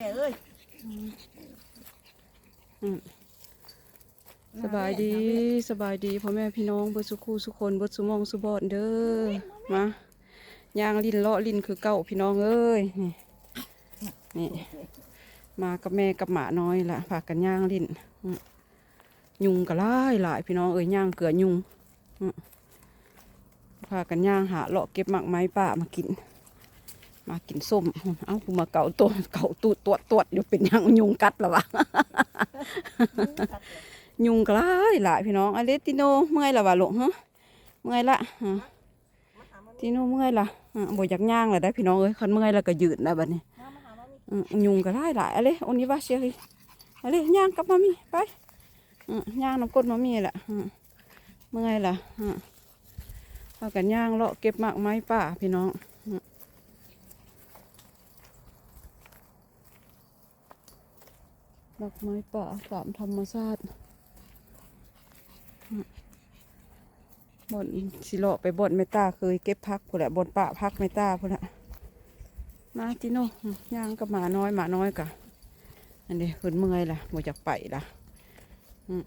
แม่เอ้ยสบายดีสบายดีพ่อแม่พี่น้องเบิดสุขูสุคนเบิดสุหมองสุบอนเด้อมาย่างลิ้นเลาะลิ้นคือเก่าพี่น้องเอ้ยนี่นี่มากับแม่กับหมาน้อยละพากันย่างลิ้นอืมยุงก็หลายหลายพี่น้องเอ้ยย่างเกลือยุงอืมพากันย่างหาเลาะเก็บหมักไม้ป่ามากิน มากินส้ม เอ้ากูมาเก่าตัวเก่าตูดตัวตวดอยู่เป็นยังยุงกัดหรอวะยุงก็หลาหลายพี่น้องอเลติโนเมื่อยละวะลูกฮะเมื่อยละติโนเมื่อยละบ่อยากย่างและได้พี่น้องเอ้ยคันเมื่อยแล้วก็ยืดนะบัดนี้ยุงก็หลายหลายอะไรอันนี้ว่าเชียร์อะไรย่างกับมามีไปย่างน้ำก้นมามีแหละเมื่อยละเอากันย่างเลาะเก็บหมากไม้ป่าพี่น้องอืม ดอกไม้ป่าตามธรรมชาติบ่อนสิเลาะไปบ่อนเมตาเคยเก็บพักพุ่นแหละบ่อนป่าพักเมตาพุ่นแหละมาจิโน่ย่างกับหมาน้อยหมาน้อยกะอันนี้เพิ่นเมื่อยล่ะบ่จากไปล่ะอืม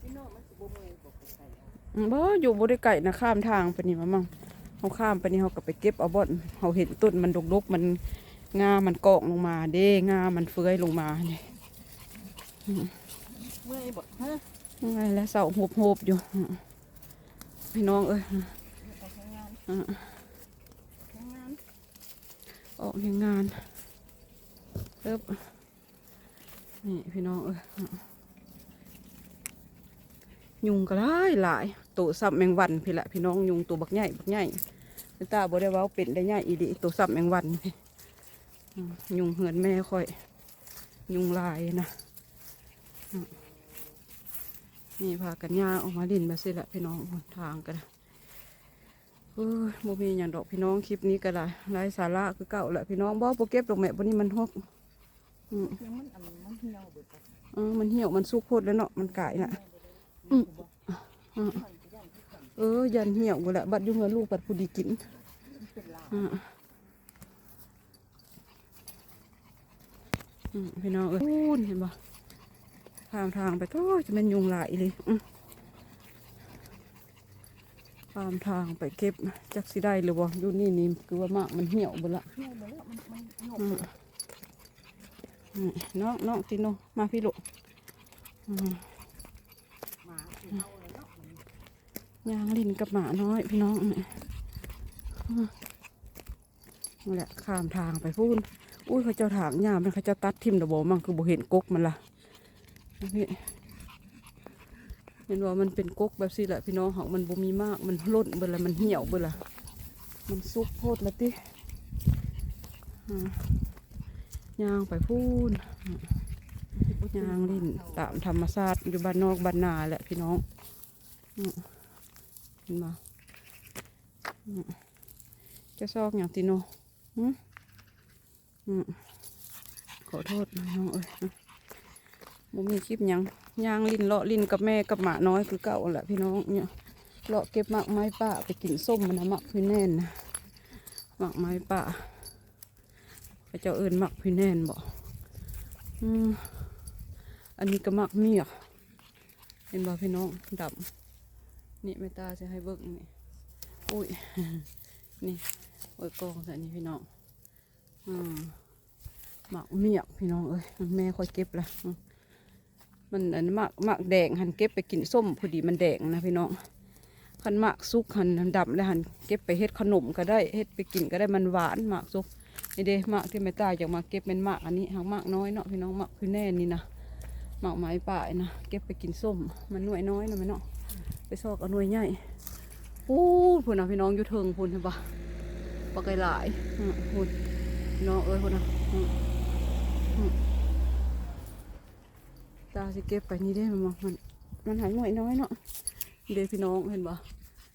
พี่น้องมันสิบ่เมื่อยู่บ่ได้ไกลนะข้ามทางไปนี่มามั่งเฮาข้ามไปนี่เฮาก็ไปเก็บเอาบ่อนเฮาเห็นต้นมันดกๆมัน งามันเกอกลงมา เด้งามันเฟื้อยลงมานี่เมื่อยบอกฮะไงแล้วเสาโหบอยู่พี่น้องเอ้ยอืมทำงานออกยังงานเริ่มนี่พี่น้องเอ้ยยุงก็หลายหลายตัวสับแมงวันพี่ละพี่น้องยุงตัวบักใหญ่บักใหญ่ตาบ่ได้ว้าเป็นได้ใหญ่อีดิตัวสับแมงวันพี่ ยุงเหือนแม่ค่อย ยุงลายนะนี่พากันย่าออกมาดินมาสิละพี่น้องทางกันเอ้โมมีอย่างดอกพี่น้องคลิปนี้ก็ได้ไร้สาระคือเก่าแหละพี่น้องบ่โปเก็บดอกแม่บนนี้มันหกอืมยังมันอันมันเหี่ยวมันเหี่ยวมันสุกโพดแล้วเนาะมันกายน่ะอืมเออยันเหี่ยวหมดละบัดยุ่งเงินลูกบัดผู้ดีกินอ่าอืม พี่น้องเอ้ยพูนเห็นบ่ทางทางไปโอ้จะเป็นยุงหลายเลยตามทางไปเก็บจักสิได้หรือบ่อยู่นี่นี่คือว่ามากมันเหี่ยวหมดละน้องน้องติโนมาพี่ลูกอืมหมาสิเฮาเลยาะยางลินกับหมาน้อยพี่น้องนี่นั่แหละข้ามทางไปพูน อุ้ยเขาเจ้าถางยามมันเขาเจ้าตัดทิมระบบมั่งคือบ่เห็นกกมันล่ะนี่เห็นว่ามันเป็นกกแบบสิแหละพี่น้องเขามันบ่มีมากมันล้นเบิดละมันเหี่ยวเบิดละมันซุกโพดละติอ่ายางไปพูนยางลิ้นตามธรรมชาติอยู่บ้านนอกบ้านนาแหละพี่น้องมเห็นมาจะซอกอย่างติโนอืมอืม ขอโทษน้องเอ้ยบ่มีคลิปยังยางลินเลาะลินกับแม่กับหมาน้อยคือเก่าแหละพี่น้องเนี่ยเลาะเก็บหมากไม้ป่าไปกินส้มมันนะหมักพี่แน่นนะหมากไม้ป่าพระเจ้าเอิญหมักพี่แน่นบอกอืมอันนี้ก็มักเมียเห็นบ่พี่น้องดำนี่แม่ตาจะให้เบิกนี่อุ้ยนี่โอ้ยกองใส่นี่พี่น้องอืม หมักเมียกพี่น้องเอ้ยแม่ค่อยเก็บละมันอันหมักหมักแดงหันเก็บไปกินส้มพอดีมันแดงนะพี่น้องขันหมักซุกหันดำแล้วหันเก็บไปเฮ็ดขนมก็ได้เฮ็ดไปกินก็ได้มันหวานหมักซุกนี่เด้หมักที่แม่ตาอยากมาเก็บเป็นหมักอันนี้หางหมักน้อยเนาะพี่น้องหมักคือแน่นี่นะหมากไม้ป่ายนะเก็บไปกินส้มมันหน่วยน้อยนะแม่เนาะไปซอกเอาหน่วยใหญ่พูดพูดนะพี่น้องอยู่เทิงพูนเห็นปะปลาไก่หลายพูดน้องเอ้ยพูดนะอืมอืมตาสิเก็บไปนี่ได้มันมันมันหายหน่วยน้อยเนาะเดี๋ยวพี่น้องเห็นปะ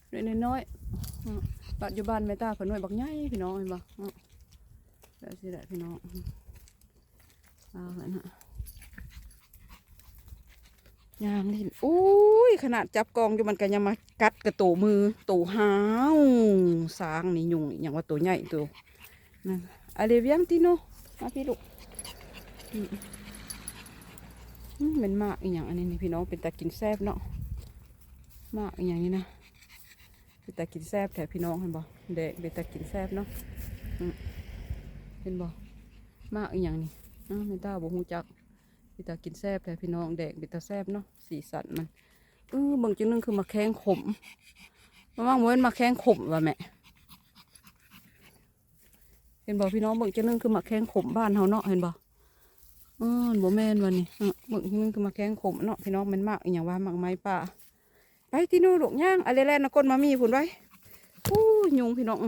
หน่วยน้อยๆอืมปัจจุบันแม่ตาเพิ่นหน่วยบักใหญ่พี่น้องเห็นปะอืมแล้วสิแหละพี่น้องเอาละนะยางลิ้นอุ้ยขนาดจับกองอยู่มันก็ยังมากัดกระตูมือตูหาวสางนี่ยุงอย่างว่าตัวใหญ่ตัวนั่นอะไรเวียงติโนมาพี่ลูก เป็นมากอีหยังอันนี้นี่พี่น้องเป็นตากินแซบเนาะมากอีหยังนี่นะเป็นตากินแซบแถวพี่น้องเห็นบ่เด็กเป็นตากินแซบเนาะเห็นบ่มากอีหยังนี่อ้าวไม่ตาบ่ฮู้จักเป็นตากินแซบแถวพี่น้องเด็กเป็นตาแซบเนาะสีสันมันเออบางจังนึงคือมาแข้งขมมาว่างเว้นมาแข้งขมว่ะแม่เห็นบอกพี่น้องเบิ่งจังนึงคือมาแข้งขมบ้านเฮาเนาะเห็นบ่ อ๋อบ่แม่นวันนี้เออเบิ่งจังนึงคือมาแข้งขมเนาะพี่น้องมันมากอย่างว่ามากไม้ป่าไปที่นู่นลูกย่างอะไรแล่นนะก้นมามีพุ่นไว้อู้ยุงพี่น้อง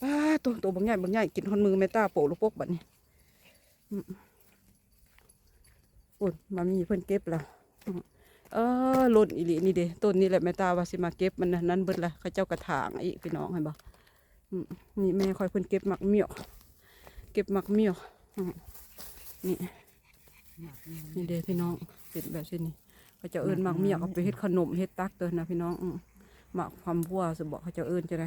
ป้าตัวตัวบางใหญ่บางใหญ่กินคนมือแมตาโปะลูกปกบัดนี้อุ่นมามีเพิ่นเก็บแล้วเออหล่นอีหลีนี่เด้ต้นนี้แหละแม่ตาวาสิมาเก็บมันนะนั่นเบิดละเขาเจ้ากระถางอีกพี่น้องเห็นบ่อืมนี่แม่คอยเพิ่นเก็บหมักเมี่ยวเก็บหมักเมี่ยวอื นี่นี่เด้พี่น้องเป็นแบบเช่นนี้เขาจะเอิ้นหมักเมี่ยวเอาไปเฮ็ดขนมเฮ็ดตักเตือนนะพี่น้องอืมหมักความพัวสบอกเขาจะเอิ้นจะได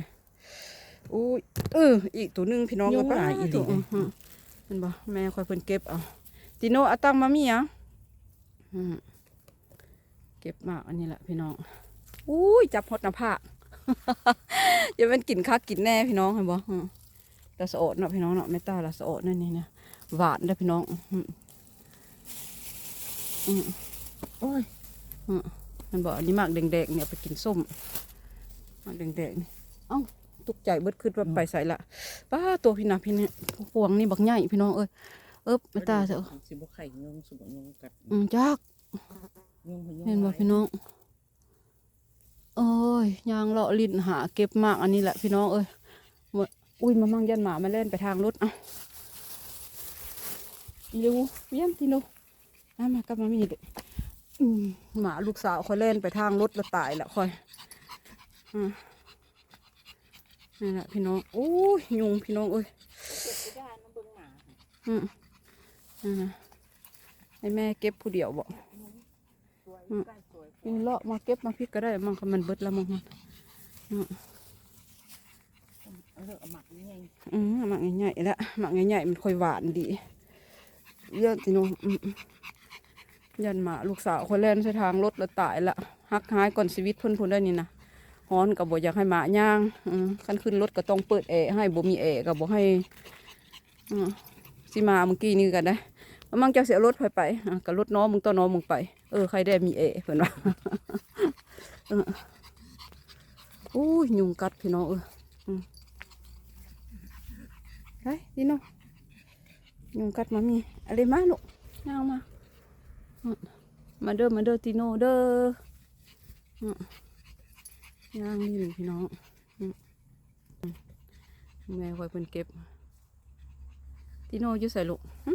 โอ้ยเออ อีกตัวหนึงพี่น้องก็ป้าตัวอืมอืมเห็นบ่แม่คอยเพิ่นเก็บเอาติโนเอาตังมามีอะอืมเก็บหมากอันนี้แหละพี่น้องอุ้ยจับหดหน้าผากอย่าเป็นกลิ่นคักกลิ่นแน่พี่น้องเห็นบ่อืมละสะโอดเนาะพี่น้องเนาะไม่ต้าละสะโอดนั่นนี่นะ หวานเด้อพี่น้องอืมอืมโอ้ยอืมมันบอกอันนี้หมากแดงๆเนี่ยไปกินส้มหมากแดงๆนี่เอ้าตกใจเบิดขึ้นว่าไปใส่ละป้าตัวพี่นาพี่เนี่ยพวงนี่บักใหญ่พี่น้องเอ้ยเอ๊บไม่ต้าเถอะสิบ่ไข่ยุงสิบ่ยุงกัดอืมจักยุงยุงเห็นบ่พี่น้องเอ้ยยางเลาะลิ้นหาเก็บหมากอันนี้แหละพี่น้องเอ้ยหมดอุ้ยมามั่งยันหมามาเล่นไปทางรถเอะ อีเร็วเวียนทีโนน้ามากลับมามีเด็หมาลูกสาวคอยเล่นไปทางรถล้วตายละคอยอนี่แหละพี่น้องโอ้ยยุงพี่น้องเอ้ยอืมนั่นนะให้แม่เก็บผู้เดียวบอกมีเลาะมาเก็บมาพิกก็ได้มั่งค่ะมันเบิดละมั่งมันเอาเลิกเอาหมักนี่ไงอืมหมักใหญ่ๆล้วหมักใหญ่ๆมันค่อยหวานดี ยอะจีโนอืมยันหมาลูกสาวคนแล่นใส่ทางรถแล้วตายละหักหายก่อนชีวิตพิ่นพูนได้นี่นะฮ้อนกับบ่อยากให้หมาย่างอืมคันขึ้นรถก็ต้องเปิดแอร์ให้บ่มีแอร์ก็บ่ให้สิมาเมื่อกี้นี่กันได้ว่ามั่งเจ้าเสียรถไปไปกับรถน้องมึงต้อน้องมึงไป เออใครได้มีแอร์เพิ่นว่าออโอ้ยยุงกัดพี่น้องเออไปดิโน ยุงกัดมามีอะไรมาลูกย่างมาอืมมาเด้อมาเด้อติโนเด้ออืมย่างนี่พี่น้องอืมอืมแม่คอยเพิ่นเก็บติโนอยู่ใส่ลูกหึ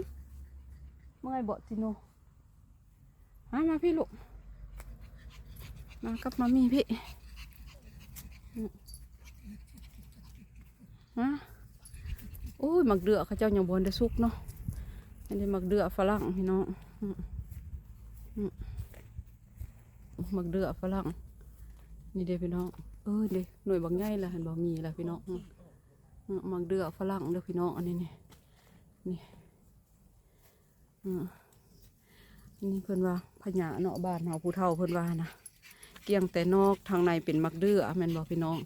เมื่อไงบอกติโนมามาพี่ลูก มากับมามีพี่อืมมาโอ้ยหมักเดือเขาเจ้ายังบนได้สุกเนาะ อันนี้หมักเดือฝรั่งพี่น้องหมักเดือฝรั่ง นี่เด้พี่น้อง เออเด้หน่วยบางใหญ่ละเห็นบ่มีละพี่น้องหมักเดือฝรั่งเด้อพี่น้องอันนี้นี่นี่นนี้เพิ่นว่าพญาเนาะบ้านเฮาผู้เฒ่าเพิ่นว่านะเกี่ยงแต่นอกทางในเป็นหมักเดือแม่นบ่พี่น้อง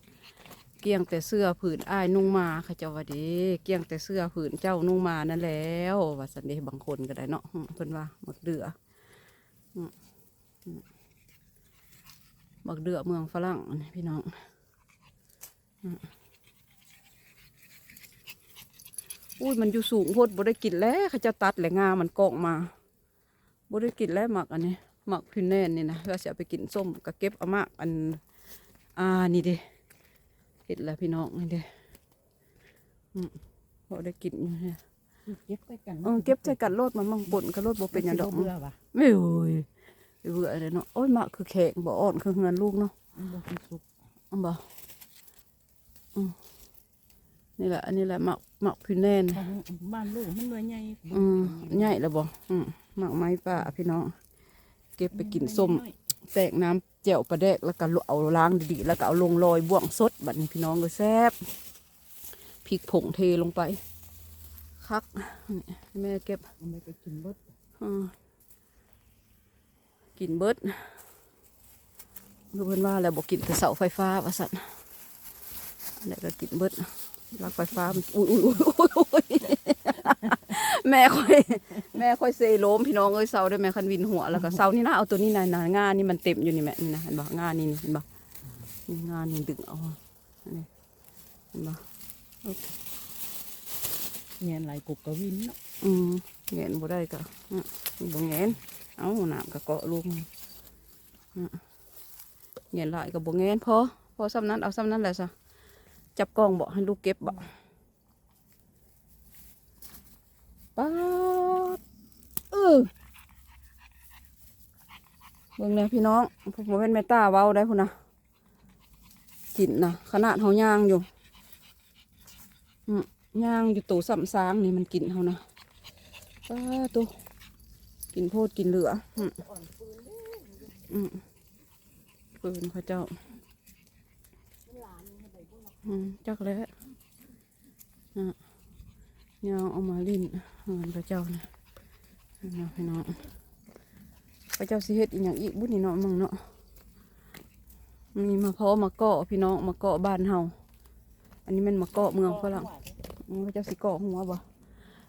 เกี่ยงแต่เสื้อผืนอ้ายนุ่งมาค่ะเจ้าว่าเดีเกี่ยงแต่เสื้อผืนเจ้านุ่งมานั่นแล้วว่าสันเดบางคนก็ได้เนาะเพิ่นว่าหมักเดือหมักเดือเมืองฝรั่งพี่น้องอุ้ยมันอยู่สูงโพดบ่ได้กินแล้วเขาจะตัดแหละงามันกองมาบ่ได้กินแล้วหมักอันนี้หมักพินแน่นนี่นะเราจะไปกินส้มก็เก็บเอามากอันอ่านี่เด้เห็ดแล้วพี่น้องนี่เด้อืมพอได้กินอยู่เนี่ยเก็บไปกันเออเก็บใจกันโลดมันมั่งป่นกันโลดบ่เป็นหยังดอกเบื่อวะไม่โอ้ยไปเบื่อเลยเนาะโอ้ยมะคือแข็งบ่อ่อนคือเงินลูกเนาะมันบ่เป็นสุกอันบ่อืมนี่แหละอันนี้แหละหมักหมักพินแน่นของบ้านลูกมันหน่วยใหญ่อืมใหญ่แล้วบ่อืมหมักไม้ป่าพี่น้องเก็บไปกินส้ม แตกน้ำเจียวปลาแดกแล้วก็เอาล้างดีๆแล้วก็เอาลงลอยบ่วงสดบัดนี้พี่น้องก็แซ่บพริกผงเทลงไปขพักนี่ให้แม่เก็บเอาไปไปกินเบดอืมกินเบิดดูเพิ่นว่าแล้วบอกกินแต่เสาไฟฟ้าว่าสันแล้วก็กินเบิดลักไฟฟ้ามันอุ้ยอุ้ยอุ้ยอุ้ยอุ้ย แม่ค่อยแม่ค่อยเซโลมพี่น้องเอ้ยเสาด้วยแม่คันวินหัวแล้วก็เสานี่นะเอาตัวนี้นะนะงานี่มันเต็มอยู่นี่แม่นี่นะเห็นบ่งานี่นี่เห็นบ่นี่งานี่ดึงเอาอันนี้เห็นบ่เงียนไหลกุกกะวินเนาะอืมแงนบ่ได้ก็อืมบ่แงนเอาน้ำก็เกาะลงอืมแงนหลายก็บ่แงนพอพอซ้ำนั้นเอาซ้ำนั้นแหละซะจับกล้องบ่ให้ลูกเก็บบ่ป๊าดเออเบิ่งเลยพี่น้องผมเป็นแม่ตาเว้าได้พุ่นนะกินนะขนาดเฮาย่างอยู่อืมย่างอยู่ตู้ซ้ำซางนี่มันกินเฮานะป้าตัวกินโพดกินเหลืออืมอืมปืนพระเจ้าอืมจักแล้วนะยาวเอามาลิ้นเงินพระเจ้านะนะพี่น้อง พระเจ้าสิเฮ็ดอีกอย่างอีกบุญนี่เนาะมึงเนาะมีมะพร้าวมะเกาะพี่น้องมะเกาะบ้านเฮาอันนี้มันมะเกาะเมืองฝรั่งพระเจ้าสิเกาะหัวบ่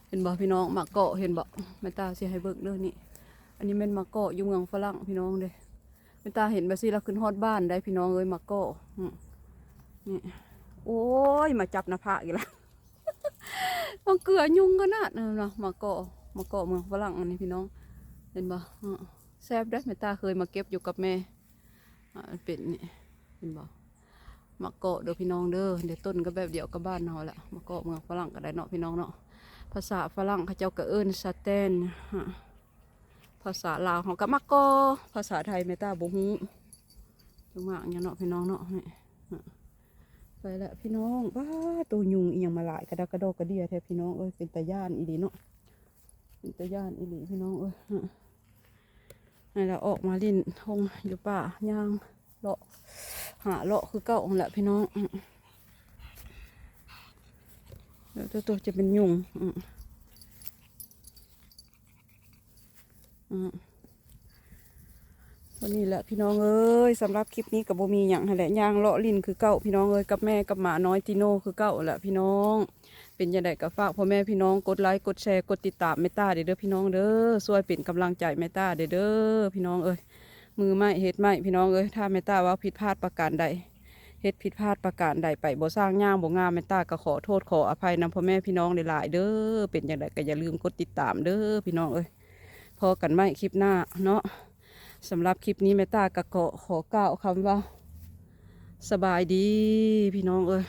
เห็นบ่พี่น้องมากเกาะเห็นบ่แม่ตาสิให้เบิกเด้อนี่อันนี้เป็นมากเกาะอยู่เมืองฝรั่งพี่น้องเด้แม่ตาเห็นแบบสิเราขึ้นฮอดบ้านได้พี่น้องเอ้ยมากเกาะนี่โอ้ยมาจับหน้าผากอีกแล้วมันเกลือยุงก็น่าเนอะมากเกาะมากเกาะเมืองฝรั่งอันนี้พี่น้องเห็นบ่ แซ่บได้อแม่ตาเคยมาเก็บอยู่กับแม่เป็นนี่เห็นบ่หมาเกาะเด้อพี่น้องเด้อเดี๋ยวต้นก็แบบเดียวกับบ้านเฮาแหละมาเกาะเมืองฝรั่งก็ได้เนาะพี่น้องเนาะภาษาฝรั่งเขาเจ้าก็เอิ้นสแตนภาษาลาวเขาก็มักกอภาษาไทยไม่ตาบ่ฮู้จังหวะอย่างเนาะพี่น้องเนาะนี่ไปละพี่น้องว้าตัวยุงอีหยังมาหลายกระดากกระดกกระเดียแท้พี่น้องเอ้ยเป็นตาย่านอีหลีเนาะเป็นตาย่านอีหลีพี่น้องเอ้ย เราออกมาลิ้นทงอยู่ป่าย่างเลาะหาเลาะคือเก่าแหละพี่น้องแล้วตัวตัวจะเป็นยุงอืมอืมวันนี้แหละพี่น้องเอ้ยสำหรับคลิปนี้กับโบมีอย่างแหละย่างเลาะลินคือเก่าพี่น้องเอ้ยกับแม่กับหมาน้อยติโน่คือเก่าแหละพี่น้อง เป็นยังไงก็ฝากพ่อแม่พี่น้องกดไลค์กดแชร์กดติดตามเมตตาเด้อเด้อพี่น้องเด้อช่วยเป็นกำลังใจเมตตาเด้อเด้อพี่น้องเอ้ยมือไม้เฮ็ดไม้พี่น้องเอ้ยถ้าเมตตาว่าผิดพลาดประการใดเฮ็ดผิดพลาดประการใดไปบ่สร้างย่างบ่งามแม่นตาก็ขอโทษขออภัยนำพ่อแม่พี่น้องหลายๆเด้อเป็นอย่างไรก็อย่าลืมกดติดตามเด้อพี่น้องเอ้ยพอกันไหมคลิปหน้าเนาะสำหรับคลิปนี้แม่ตาก็ขอขอกล่าวคำว่า สบายดีพี่น้องเอ้ย